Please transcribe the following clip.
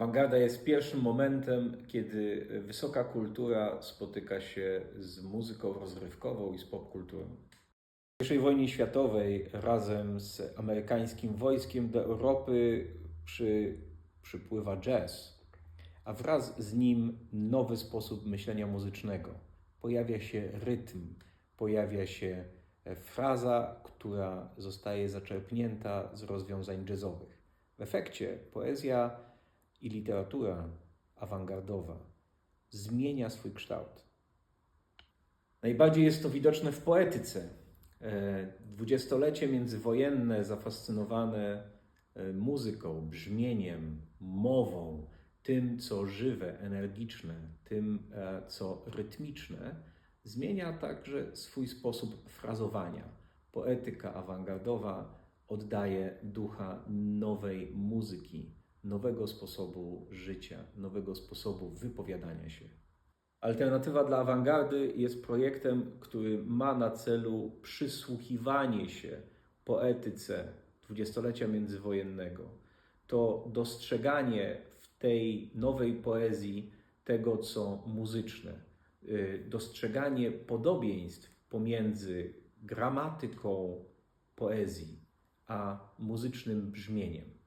Awangarda jest pierwszym momentem, kiedy wysoka kultura spotyka się z muzyką rozrywkową i z popkulturą. W I wojnie światowej razem z amerykańskim wojskiem do Europy przy, przypływa jazz, a wraz z nim nowy sposób myślenia muzycznego. Pojawia się rytm, pojawia się e, fraza, która zostaje zaczerpnięta z rozwiązań jazzowych. W efekcie poezja i literatura awangardowa zmienia swój kształt. Najbardziej jest to widoczne w poetyce. E, Dwudziestolecie międzywojenne, zafascynowane e, muzyką, brzmieniem, mową, tym, co żywe, energiczne, tym, e, co rytmiczne, zmienia także swój sposób frazowania. Poetyka awangardowa oddaje ducha nowej muzyki, nowego sposobu życia, nowego sposobu wypowiadania się. Alternatywa dla awangardy jest projektem, który ma na celu przysłuchiwanie się poetyce dwudziestolecia międzywojennego. To dostrzeganie w tej nowej poezji tego, co muzyczne, y, dostrzeganie podobieństw pomiędzy gramatyką poezji a muzycznym brzmieniem.